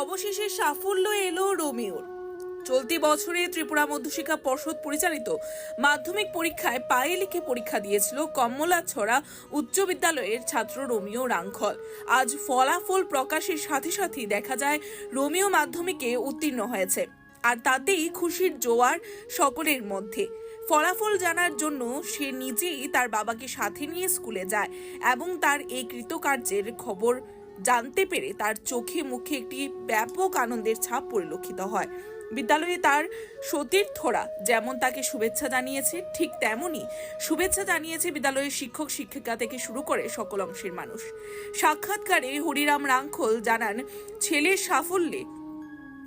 অবশেষে সাফল্য এলো রোমিওর। চলতি বছরে ত্রিপুরা মধ্যশিক্ষা পর্ষদ পরিচালিত মাধ্যমিক পরীক্ষায় পায়ে লিখে পরীক্ষা দিয়েছিল কমলাছড়া উচ্চ বিদ্যালয়ের ছাত্র রোমিও রাংখল আজ ফলাফল প্রকাশের সাথে সাথেই দেখা যায়, রোমিও মাধ্যমিকে উত্তীর্ণ হয়েছে, আর তাতেই খুশির জোয়ার সকলের মধ্যে। ফলাফল জানার জন্য সে নিজেই তার বাবাকে সাথে নিয়ে স্কুলে যায় এবং তার এই কৃতকার্যের খবর জানতে পেরে তার চোখে মুখে একটি ব্যাপক আনন্দের ছাপ পরিলক্ষিত হয়। বিদ্যালয়ে তার সতীর্থরা যেমন তাকে শুভেচ্ছা জানিয়েছে, ঠিক তেমনই শুভেচ্ছা জানিয়েছে বিদ্যালয়ের শিক্ষক শিক্ষিকা থেকে শুরু করে সকল অংশের মানুষ। সাক্ষাৎকারে হরিরাম রাংখল জানান, ছেলের সাফল্যে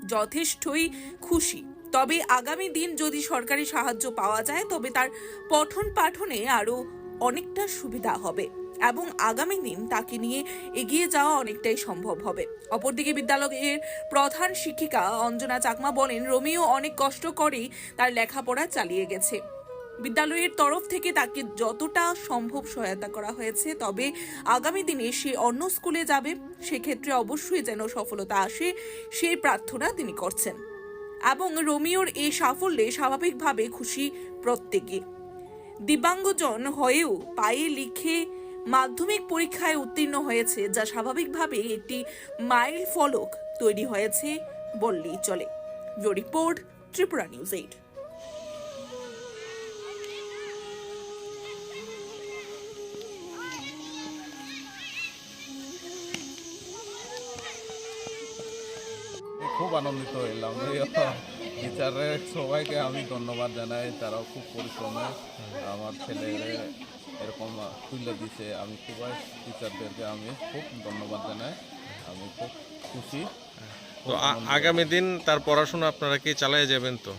যথেষ্টই খুশি। তবে আগামী দিন যদি সরকারি সাহায্য পাওয়া যায়, তবে তার পঠন পাঠনে আরও অনেকটা সুবিধা হবে। এবং আগামী দিন তাকে নিয়ে এগিয়ে যাওয়া অনেকটাই সম্ভব হবে। অপরদিকে বিদ্যালয়ের প্রধান শিক্ষিকা অঞ্জনা চাকমা বলেন, রোমিও অনেক কষ্ট করেই তার লেখাপড়া চালিয়ে গেছে। বিদ্যালয়ের তরফ থেকে তাকে যতটা সম্ভব সহায়তা করা হয়েছে, তবে আগামী দিনে সে অন্য স্কুলে যাবে, সেক্ষেত্রে অবশ্যই যেন সফলতা আসে, সেই প্রার্থনা তিনি করছেন। এবং রোমিওর এই সাফল্যে স্বাভাবিকভাবে খুশি প্রত্যেকে। দিব্যাঙ্গজন হয়েও পায়ে লিখে মাধ্যমিক পরীক্ষায় উত্তীর্ণ হয়েছে, যা স্বাভাবিকভাবেই একটি মাইল ফলক তৈরি হয়েছে বললেই চলে। Report, Tripura news eight. খুব আনন্দিত হইলাম। টিচারের সবাইকে আমি ধন্যবাদ জানাই। তারাও খুব পরিশ্রমে আমার ছেলেরে এরকম তুলে দিছে। আমি খুবই টিচারদেরকে আমি খুব ধন্যবাদ জানাই। আমি খুব খুশি। তো আগামী দিন তার পড়াশোনা আপনারা কি চালিয়ে যাবেন তো?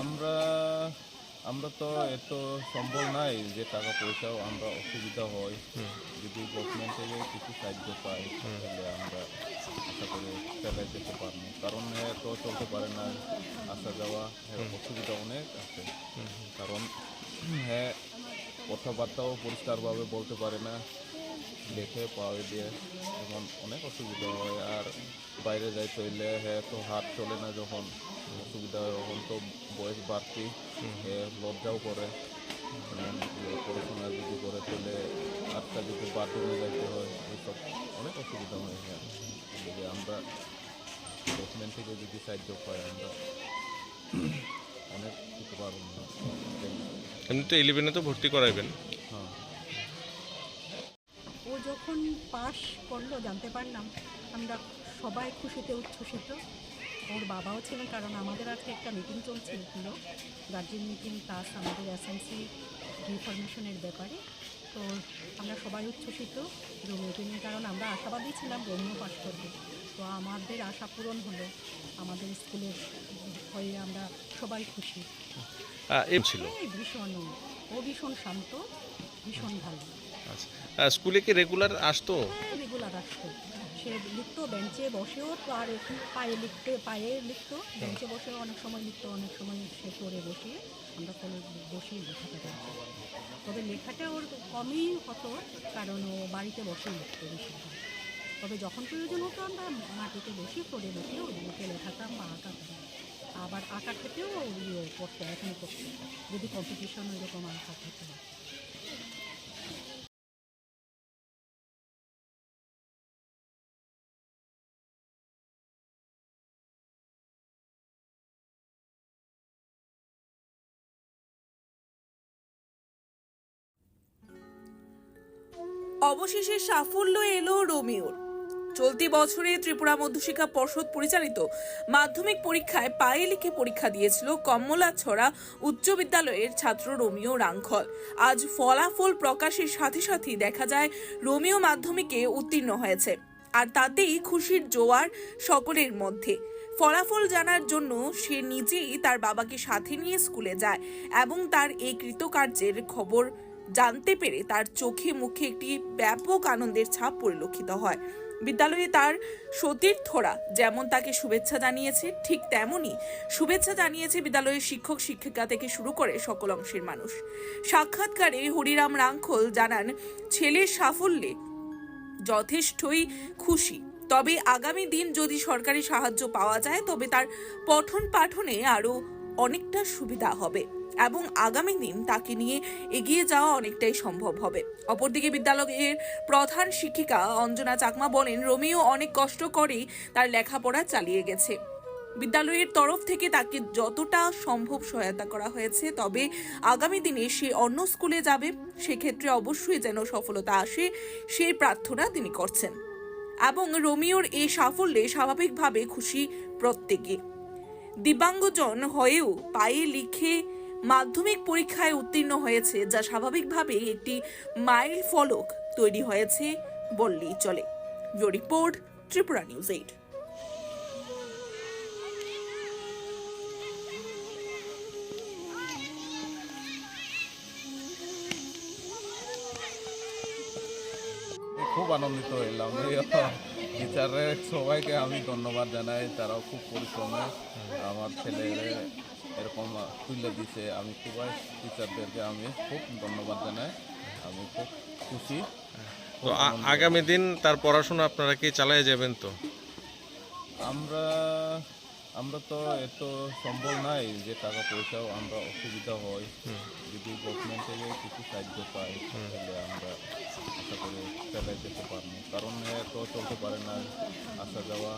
আমরা আমরা তো এত সম্ভব নাই যে টাকা পয়সাও আমরা অসুবিধা হয়। যদি গভর্নমেন্ট থেকে কিছু সাহায্য পাই তাহলে আমরা আশা করি চালাই যেতে পারব। কারণ তো চলতে পারে না। আসা যাওয়া অসুবিধা অনেক আছে। কারণ হ্যাঁ কথাবার্তাও পরিষ্কারভাবে বলতে পারে না। লেখে পাওয়া দিয়ে এখন অনেক অসুবিধা হয় আর বাইরে যাইতে হইলে হ্যাঁ তো হাত চলে না যখন অসুবিধা হয় তখন তো বয়স বাড়তি লজ্জাও করে। পড়াশোনা যদি করে তাহলে আটটা যদি বাথরুমে যাইতে হয় এইসব অনেক অসুবিধা হয় হ্যাঁ আমরা গভর্নমেন্ট থেকে যদি সাহায্য পাই আমরা অনেক না এমনি তো ইলেভেনে তো ভর্তি করাইবেন। হ্যাঁ ও যখন পাশ করল, জানতে পারলাম আমরা সবাই খুশিতে উচ্ছ্বসিত। ওর বাবাও ছিলেন কারণ আমাদের আজকে একটা মিটিং চলছিল গার্জেন মিটিং প্লাস আমাদের এসএমসি রিফরমেশনের ব্যাপারে। তো আমরা সবাই উচ্ছ্বসিত। রোমিওকে নিয়ে কারণ আমরা আশাবাদী ছিলাম রোমিও পাশ করবে। আমাদের আশা পূরণ হলো আমাদের স্কুলের হয়ে আমরা সবাই খুশি। ছিল। ভীষণ ও ভীষণ শান্ত ভীষণ ভালো। আচ্ছা স্কুলে কি রেগুলার আসতো? রেগুলার আসতো। সে লিখতো বেঞ্চে বসেও তো আর পায়ে লিখতে পায়ে লিখতো বেঞ্চে বসেও অনেক সময় লিখতো অনেক সময় সে করে বসিয়ে আমরা ফলে বসেই লেখাটা করতাম। তবে লেখাটা ওর কমই হতো কারণ ও বাড়িতে বসেই লিখতো বেশিরভাগ। তবে যখন প্রয়োজন হতো আমরা মাটিতে বসে করে বসে ওগুলোকে থাকতাম বা আঁকাতাম আবার আঁকা ক্ষেত্রেও ইয়ে করতো এখন করতো যদি কম্পিটিশন এরকম আঁকা ক্ষেত্রে অবশেষে সাফল্য এলো রোমিওর। চলতি বছরে ত্রিপুরা মধ্যশিক্ষা পর্ষদ পরিচালিত মাধ্যমিক পরীক্ষায় পায়ে লিখে পরীক্ষা দিয়েছিল কমলাছড়া উচ্চ বিদ্যালয়ের ছাত্র রোমিও রাংখল আজ ফলাফল প্রকাশের সাথে সাথেই দেখা যায়, রোমিও মাধ্যমিকে উত্তীর্ণ হয়েছে, আর তাতেই খুশির জোয়ার সকলের মধ্যে। ফলাফল জানার জন্য সে নিজেই তার বাবাকে সাথে নিয়ে স্কুলে যায় এবং তার এই কৃতকার্যের খবর জানতে পেরে তার চোখে মুখে একটি ব্যাপক আনন্দের ছাপ পরিলক্ষিত হয়। বিদ্যালয়ে তার সতীর্থরা যেমন তাকে শুভেচ্ছা জানিয়েছে, ঠিক তেমনই শুভেচ্ছা জানিয়েছে বিদ্যালয়ের শিক্ষক, শিক্ষিকা থেকে শুরু করে সকল অংশের মানুষ। সাক্ষাৎকারে হরিরাম রাংখল জানান, ছেলের সাফল্যে যথেষ্টই খুশি। তবে আগামী দিন যদি সরকারি সাহায্য পাওয়া যায়, তবে তার পঠন পাঠনে আরও অনেকটা সুবিধা হবে। এবং আগামী দিন তাকে নিয়ে এগিয়ে যাওয়া অনেকটাই সম্ভব হবে। অপরদিকে বিদ্যালয়ের প্রধান শিক্ষিকা অঞ্জনা চাকমা বলেন, রোমিও অনেক কষ্ট করেই তার লেখাপড়া চালিয়ে গেছে। বিদ্যালয়ের তরফ থেকে তাকে যতটা সম্ভব সহায়তা করা হয়েছে, তবে আগামী দিনে সে অন্য স্কুলে যাবে। সেক্ষেত্রে অবশ্যই যেন সফলতা আসে, সেই প্রার্থনা তিনি করছেন। এবং রোমিওর এই সাফল্যে স্বাভাবিকভাবে খুশি প্রত্যেকে। দিব্যাঙ্গজন হয়েও পায়ে লিখে মাধ্যমিক পরীক্ষায় উত্তীর্ণ হয়েছে, যা স্বাভাবিকভাবেই একটি মাইল ফলক তৈরি হয়েছে বললেই চলে। Report, Tripura news eight. খুব আনন্দিত হইলাম। টিচারের সবাইকে আমি ধন্যবাদ জানাই। তারাও খুব পরিশ্রমে আমার ছেলেরে এরকম তুলে দিছে আমি খুবই টিচারদেরকে আমি খুব ধন্যবাদ জানাই। আমি খুব খুশি। তো আগামী দিন তার পড়াশোনা আপনারা কি চালিয়ে যাবেন তো? আমরা আমরা তো এত সম্ভব নাই যে টাকা পয়সাও আমরা অসুবিধা হয়। যদি গভর্নমেন্ট থেকে কিছু সাহায্য পাই তাহলে আমরা আশা করি চালাই যেতে পারব। কারণ এ তো চলতে পারে না আসা যাওয়া।